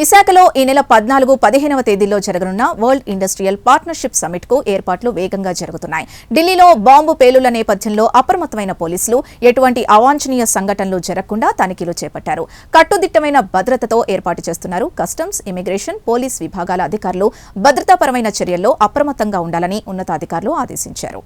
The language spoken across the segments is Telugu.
విశాఖలో ఈ నెల పద్నాలుగు పదిహేనవ తేదీల్లో జరగనున్న వరల్డ్ ఇండస్ట్రియల్ పార్ట్నర్షిప్ సమిట్కు ఏర్పాట్లు వేగంగా జరుగుతున్నాయి. ఢిల్లీలో బాంబు పేలుల నేపథ్యంలో అప్రమత్తమైన పోలీసులు ఎటువంటి అవాంఛనీయ సంఘటనలు జరగకుండా తనిఖీలు చేపట్టారు. కట్టుదిట్టమైన భద్రతతో ఏర్పాటు చేస్తున్నారు కస్టమ్స్ ఇమిగ్రేషన్ పోలీస్ విభాగాల అధికారులు. భద్రతాపరమైన చర్యల్లో అప్రమత్తంగా ఉండాలని ఉన్నతాధికారులు ఆదేశించారు.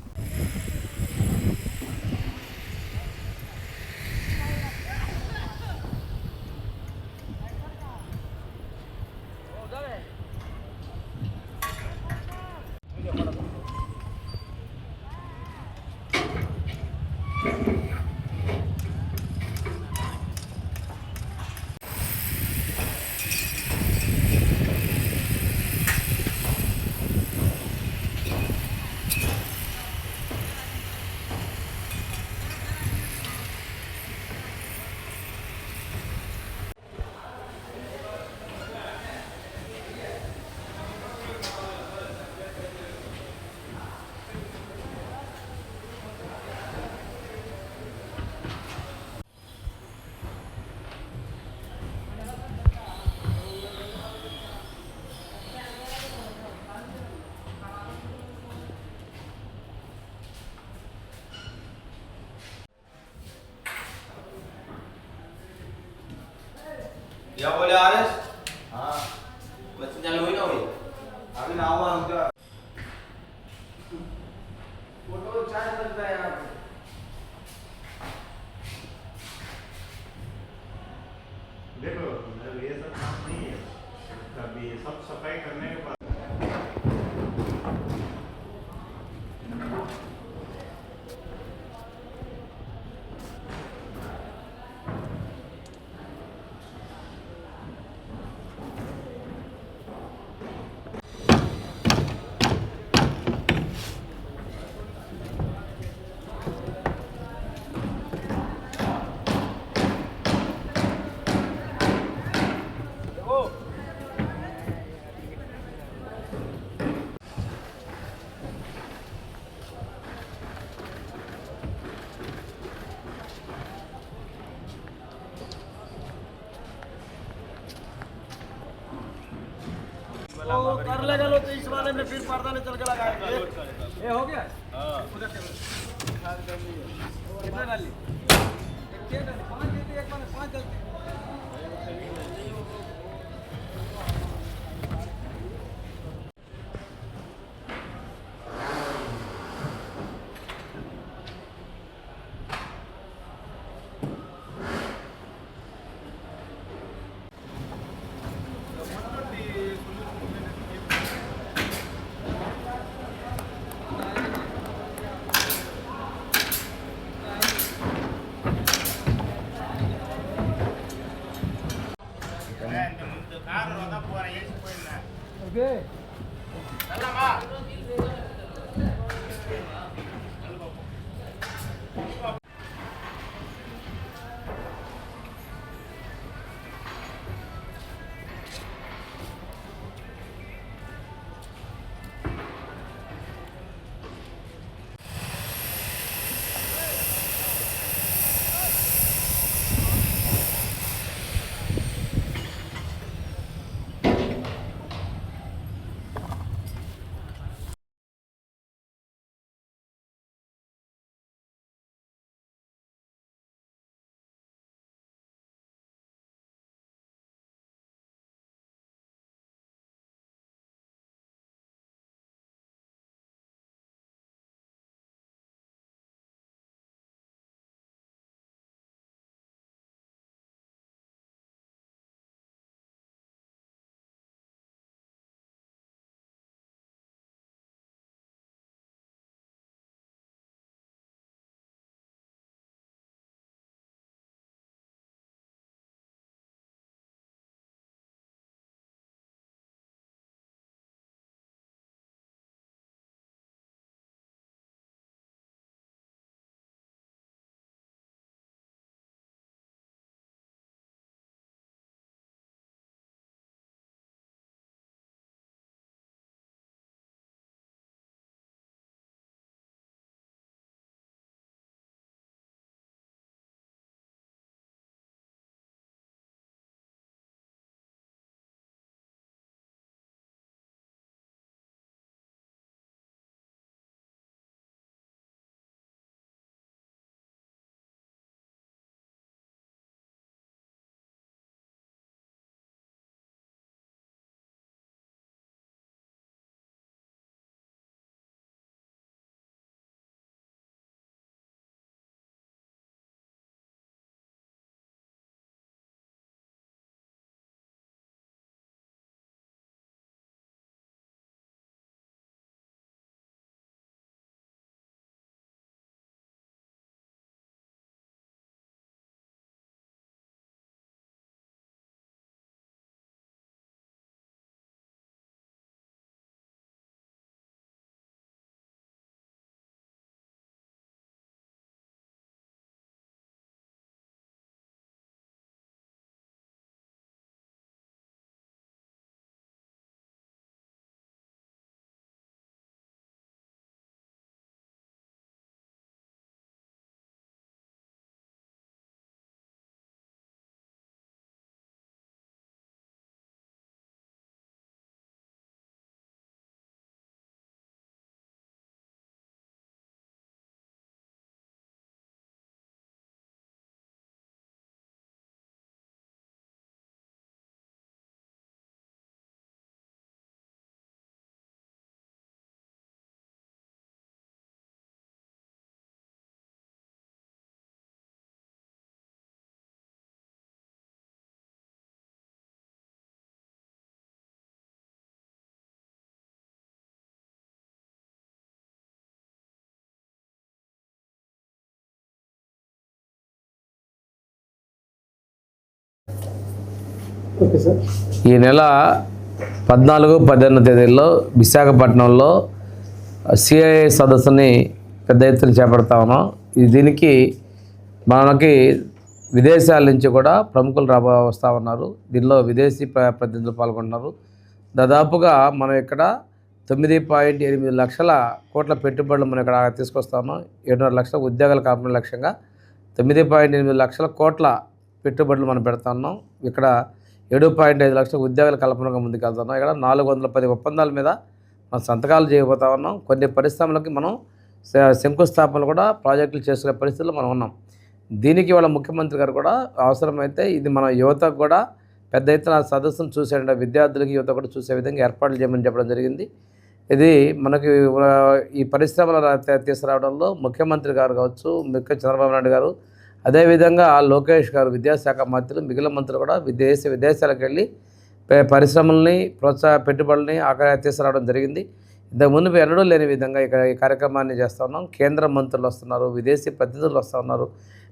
क्या बोले आरएस? हाँ। बच्चे चालू हुई ना हुई अभी ना हुआ उनका फ़ोटो चार्ज लगता है यहाँ पे। देखो मतलब ये सब काम नहीं है। कभी सब सफ़ाई करने तो कर लेगा लो तो इस वाले में फिर पर्दा नहीं चल के लगाएँगे। ये हो गया? उधर चलो कितने डाली? पाँच देते एक बार पाँच डालती ఈ నెల పద్నాలుగు పద్దెనిమిది తేదీల్లో విశాఖపట్నంలో సిఐఏ సదస్సుని పెద్ద ఎత్తున చేపడతా ఉన్నాం. దీనికి మనకి విదేశాల నుంచి కూడా ప్రముఖులు రాబో వస్తూ ఉన్నారు. దీనిలో విదేశీ ప్ర- ప్రతినిధులు పాల్గొంటున్నారు. దాదాపుగా మనం ఇక్కడ తొమ్మిది పాయింట్ ఎనిమిది లక్షల కోట్ల పెట్టుబడులు మనం ఇక్కడ తీసుకొస్తా ఉన్నాం. ఏడున్నర లక్షల ఉద్యోగాల కాపాడే లక్ష్యంగా తొమ్మిది పాయింట్ ఎనిమిది లక్షల కోట్ల పెట్టుబడులు మనం పెడతా ఉన్నాం. ఇక్కడ ఏడు పాయింట్ ఐదు లక్షల ఉద్యోగాల కల్పనగా ముందుకెళ్తున్నాం. ఇక్కడ నాలుగు వందల పది ఒప్పందాల మీద మనం సంతకాలు చేయబోతా ఉన్నాం. కొన్ని పరిశ్రమలకి మనం శ- శంకుస్థాపనలు కూడా ప్రాజెక్టులు చేసుకునే పరిస్థితుల్లో మనం ఉన్నాం. దీనికి వాళ్ళ ముఖ్యమంత్రి గారు కూడా అవసరమైతే ఇది మన యువతకు కూడా పెద్ద ఎత్తున సదస్సును చూసే విద్యార్థులకి యువత కూడా చూసే విధంగా ఏర్పాట్లు చేయమని చెప్పడం జరిగింది. ఇది మనకి ఈ పరిశ్రమల తీసుకురావడంలో ముఖ్యమంత్రి గారు కావచ్చు ముఖ్య చంద్రబాబు నాయుడు గారు అదేవిధంగా లోకేష్ గారు విద్యాశాఖ మంత్రులు మిగిలిన మంత్రులు కూడా విదేశ విదేశాలకు వెళ్ళి పరిశ్రమల్ని ప్రోత్సాహ పెట్టుబడుల్ని అక్కడ తీసుకురావడం జరిగింది. ఇంతకు ముందు ఎన్నడూ లేని విధంగా ఇక్కడ ఈ కార్యక్రమాన్ని చేస్తూ ఉన్నాం. కేంద్ర మంత్రులు వస్తున్నారు విదేశీ ప్రతినిధులు వస్తూ ఉన్నారు.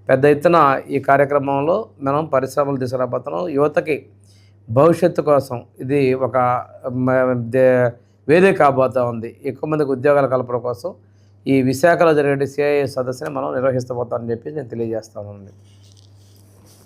పెద్ద ఎత్తున ఈ కార్యక్రమంలో మనం పరిశ్రమలు తీసుకురాబోతున్నాం. యువతకి భవిష్యత్తు కోసం ఇది ఒక మ- వేదిక ఉంది. ఎక్కువ మందికి ఉద్యోగాల కల్పన కోసం ఈ విశాఖలో జరిగే సిఐఏ సదస్సుని మనం నిర్వహిస్తబోతామని చెప్పి నేను తెలియజేస్తానండి